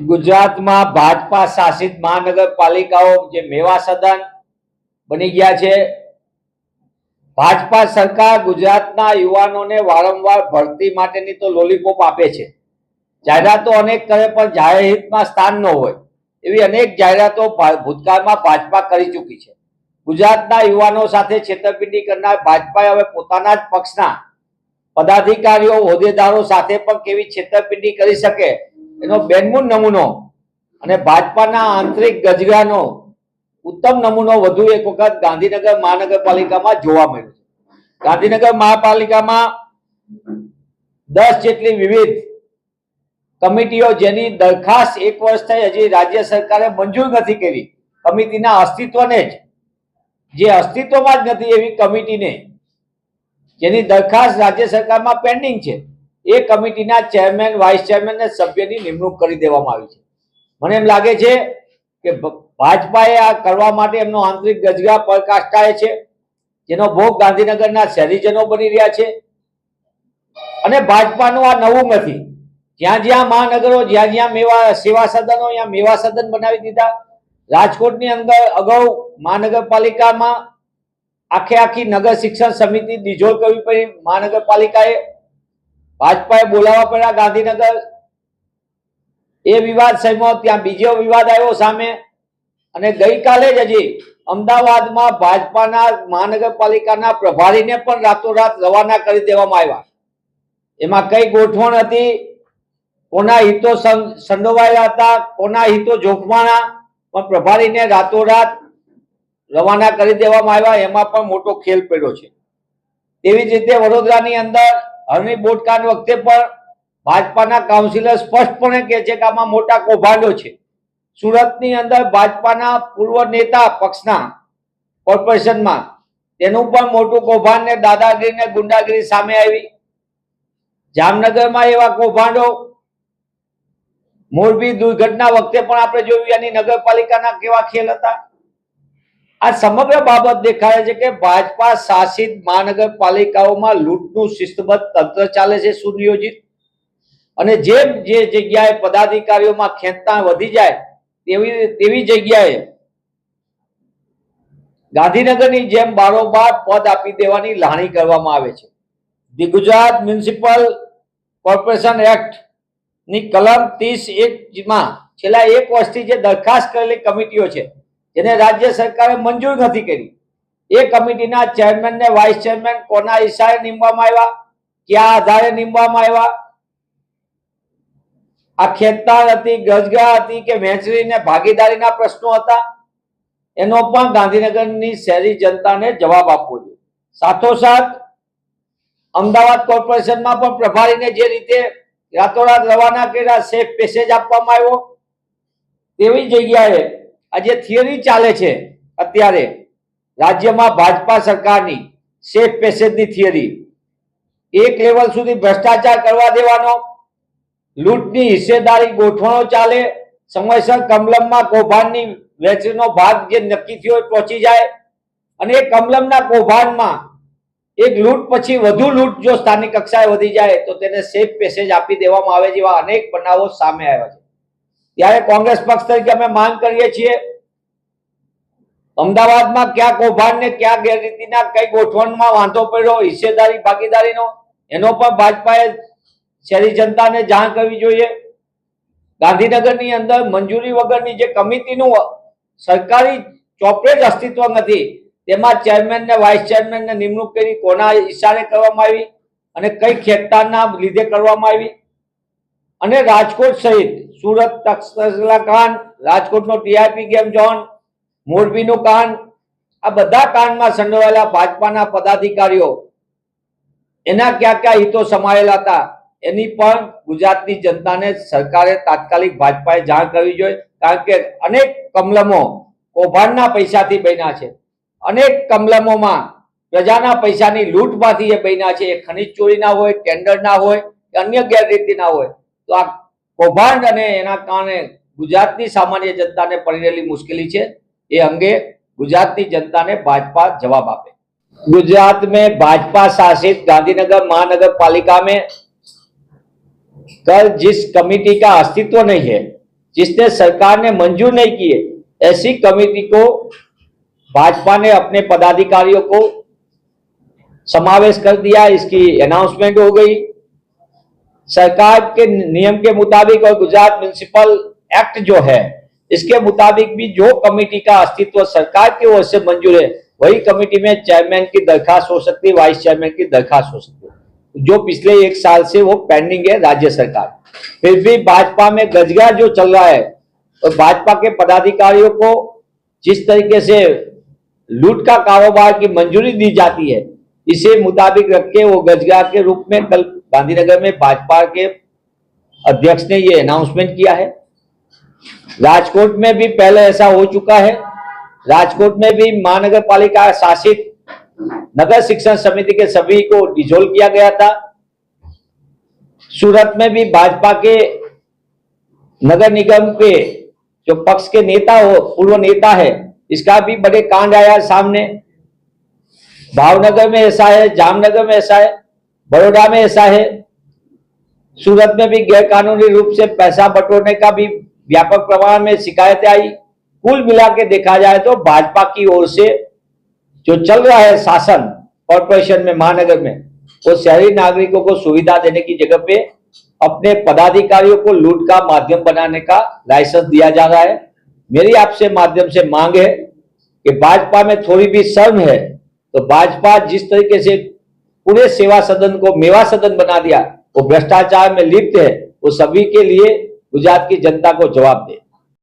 ગુજરાતમાં ભાજપા શાસિત મહાનગરપાલિકાઓ જે મેવા સદન બની ગયા છે. ભાજપા સરકાર ગુજરાતના યુવાનોને વારંવાર ભરતી માટેની તો લોલીપોપ આપે છે. જાહેરાતો અનેક કરે પણ જાહેર હિતમાં સ્થાન ન હોય એવી અનેક જાહેરાતો ભૂતકાળમાં ભાજપા કરી ચૂકી છે. ગુજરાતના યુવાનો સાથે છેતરપિંડી કરનાર ભાજપાએ હવે પોતાના જ પક્ષના પદાધિકારીઓ હોદ્દેદારો સાથે પણ કેવી છેતરપિંડી કરી શકે એનો બેનમૂન નમૂનો અને ભાજપાના આંતરિક ગજગાનો ઉત્તમ નમૂનો વધુ એક વખત ગાંધીનગર મહાનગરપાલિકામાં જોવા મળ્યો છે. ગાંધીનગર મહાપાલિકામાં દસ જેટલી વિવિધ કમિટીઓ જેની દરખાસ્ત એક વર્ષ થઈ હજી રાજ્ય સરકારે મંજૂર નથી કરી. કમિટીના અસ્તિત્વને જ, જે અસ્તિત્વમાં જ નથી એવી કમિટીને, જેની દરખાસ્ત રાજ્ય સરકારમાં પેન્ડિંગ છે. એ કમિટીના ચેરમેન, વાઇસ ચેરમેન અને સભ્યની નિમણૂક કરી દેવામાં આવી છે. મને એમ લાગે છે કે ભાજપાએ આ કરવા માટે એમનો આંતરિક ગજગા પરકાષ્ટાએ છે, જેનો ભોગ ગાંધીનગરના શહેરીજનો બની રહ્યા છે. અને ભાજપાનું આ નવું નથી. જ્યાં જ્યાં મહાનગરો, જ્યાં જ્યાં મેવા, સેવા સદનો ત્યાં મેવા સદન બનાવી દીધા, રાજકોટની અંદર અગાઉ મહાનગરપાલિકામાં આખે આખી નગર શિક્ષણ સમિતિ ડિઝોલ્વ કરવી પડી. મહાનગરપાલિકાએ ભાજપાએ બોલાવવા પડ્યા ગાંધીનગર. એ વિવાદ સમ્યો ત્યાં બીજો વિવાદ આવ્યો સામે. અને ગઈકાલે જ હજી અમદાવાદમાં ભાજપાના મહાનગરપાલિકાના પ્રભારીને પણ રાતોરાત રવાના કરી દેવામાં આવ્યા. એમાં કઈ ગોઠવણ હતી? કોના હિતો સંડોવાયેલા હતા? કોના હિતો જોખમાના? પણ પ્રભારીને રાતોરાત રવાના કરી દેવામાં આવ્યા. એમાં પણ મોટો ખેલ પડ્યો છે. તેવી જ રીતે વડોદરાની અંદર હરણી બોટકાન વખતે પણ ભાજપાના કાઉન્સિલર સ્પષ્ટપણે કહે છે કે આમાં મોટા કૌભાંડો છે. સુરતની અંદર ભાજપાના પૂર્વ નેતા પક્ષના કોર્પોરેશનમાં તેનું પણ મોટું કૌભાંડ ને દાદાગીરી ને ગુંડાગીરી સામે આવી. જામનગરમાં એવા કૌભાંડો, મોરબી દુર્ઘટના વખતે પણ આપણે જોયું એની નગરપાલિકાના કેવા ખેલ હતા. આ સમગ્ર બાબત દેખાડે છે કે ભાજપા શાસિત મહાનગરપાલિકાઓમાં લૂંટનું શિસ્તબદ્ધ તંત્ર ચાલે છે સુનિયોજિત. અને જેમ જે જગ્યાએ પદાધિકારીઓમાં ખેંચતા વધી જાય, તેવી તેવી જગ્યાએ ગાંધીનગરની જેમ બારોબાર પદ આપી દેવાની લાણી કરવામાં આવે છે. ધી ગુજરાત મ્યુનિસિપલ કોર્પોરેશન એક્ટની કલમ ત્રીસ એકમાં છેલ્લા એક વર્ષથી જે દરખાસ્ત કરેલી કમિટીઓ છે જેને રાજ્ય સરકારે મંજૂર નથી કરી. એ કમિટીના ચેરમેન ને વાઇસ ચેરમેન કોના ઈશારે નીમવામાં આવ્યા, કયા આધારે નીમવામાં આવ્યા? આ ખેતનાર હતી, ગજગા હતી કે વહેંચણી ને ભાગીદારીના પ્રશ્નો હતા? એનો પણ ગાંધીનગરની શહેરી જનતાને જવાબ આપવો જોઈએ. સાથોસાથ, અમદાવાદ કોર્પોરેશનમાં પણ પ્રભારીને જે રીતે રાતોરાત રવાના કર્યા, સેફ પેસેજ આપવામાં આવ્યો, તેવી જગ્યાએ આજે થિયરી ચાલે છે, અત્યારે રાજ્યમાં ભાજપા સરકારની સેફ પેસેજની થિયરી એક લેવલ સુધી ભ્રષ્ટાચાર કરવા દેવાનો, લૂંટની હિસ્સેદારી ગોઠવણો ચાલે, સમયસર કમલમમાં કૌભાંડની વેચનો ભાગ જે નક્કી થયો પહોંચી જાય. અને એ કમલમના કૌભાંડમાં એક લૂંટ પછી વધુ લૂંટ જો સ્થાનિક કક્ષાએ વધી જાય, તો તેને સેફ પેસેજ આપી દેવામાં આવે જેવા અનેક બનાવો સામે આવ્યા છે. ત્યારે કોંગ્રેસ પક્ષ તરીકે અમે માંગ કરીએ છીએ, અમદાવાદમાં ક્યાં કૌભાંડ ને ક્યાં ગેરરીતિના કઈ ગોઠવણમાં વાંધો પડ્યો, હિસ્સેદારી, ભાગીદારીનો, એનો પણ ભાજપાએ શહેરી જનતાને જાણ કરવી જોઈએ. ગાંધીનગરની અંદર મંજૂરી વગરની જે કમિટીનું સરકારી ચોપડે જ અસ્તિત્વ નથી, તેમાં ચેરમેન ને વાઇસ ચેરમેન ને નિમણૂક કરી કોના ઈશારે કરવામાં આવી અને કઈ ખેતરના લીધે કરવામાં આવી. અને રાજકોટ સહિત સુરત તક્ષશિલા કાંડ રાજકોટનો ટીઆરપી ગેમ ઝોન મોરબીનું કાંડ આ બધા કાંડમાં સંડોવાયેલા ભાજપાના પદાધિકારીઓ, એના ક્યાં ક્યાં હિતો સમાયેલા હતા, એની પણ ગુજરાતની જનતાને સરકારે તાત્કાલિક ભાજપાએ જાણ કરવી જોઈએ, કારણ કે અનેક કમલમો કૌભાંડના પૈસાથી બન્યા છે. અનેક કમલમોમાં પ્રજાના પૈસાની લૂંટમાંથી એ બન્યા છે. એ ખનીજ ચોરીના હોય, ટેન્ડરના હોય, કે અન્ય ગેરરીતિના હોય. તો આ કૌભાંડ અને એના કારણે ગુજરાતની સામાન્ય જનતાને પડી રહેલી મુશ્કેલી છે એ અંગે ગુજરાતની जनता भाजपा जवाब આપે गुजरात में भाजपा शासित गांधीनगर महानगर पालिका में कल जिस कमेटी का अस्तित्व नहीं है जिसने सरकार ने मंजूर नहीं किए ऐसी कमेटी को भाजपा ने अपने पदाधिकारियों को समावेश कर दिया इसकी अनाउंसमेंट हो गई सरकार के नियम के मुताबिक और गुजरात म्यूनिसिपल एक्ट जो है, इसके मुताबिक भी जो कमेटी का अस्तित्व सरकार की ओर से मंजूर है, वही कमेटी में चेयरमैन की दरखास्त हो सकती है वाइस चेयरमैन की दरखास्त हो सकती है। जो पिछले एक साल से वो पेंडिंग है राज्य सरकार। फिर भी भाजपा में गजगा जो चल रहा है और भाजपा के पदाधिकारियों को जिस तरीके से लूट का कारोबार की मंजूरी दी जाती है, इसे मुताबिक रख के वो गजगा के रूप में कल गांधीनगर में भाजपा के अध्यक्ष ने ये अनाउंसमेंट किया है। राजकोट में भी पहले ऐसा हो चुका है। राजकोट में भी महानगर पालिका शासित नगर शिक्षण समिति के सभी को डिजोल्व किया गया था। सूरत में भी भाजपा के नगर निगम के जो पक्ष के नेता हो, पूर्व नेता है, इसका भी बड़े कांड आया सामने। भावनगर में ऐसा है, जामनगर में ऐसा है। बड़ोदा में ऐसा है। सूरत में भी गैर कानूनी रूप से पैसा बटोरने का भी व्यापक प्रमाण में शिकायतें आई। कुल मिला के देखा जाए तो भाजपा की ओर से जो चल रहा है शासन कॉरपोरेशन में, महानगर में, वो शहरी नागरिकों को सुविधा देने की जगह पे अपने पदाधिकारियों को लूट का माध्यम बनाने का लाइसेंस दिया जा रहा है। मेरी आपसे माध्यम से मांग है कि भाजपा में थोड़ी भी शर्म है तो भाजपा जिस तरीके से पूरे सेवा सदन को मेवा सदन बना दिया वो भ्रष्टाचार में लिप्त है वो सभी के लिए गुजरात की जनता को जवाब दे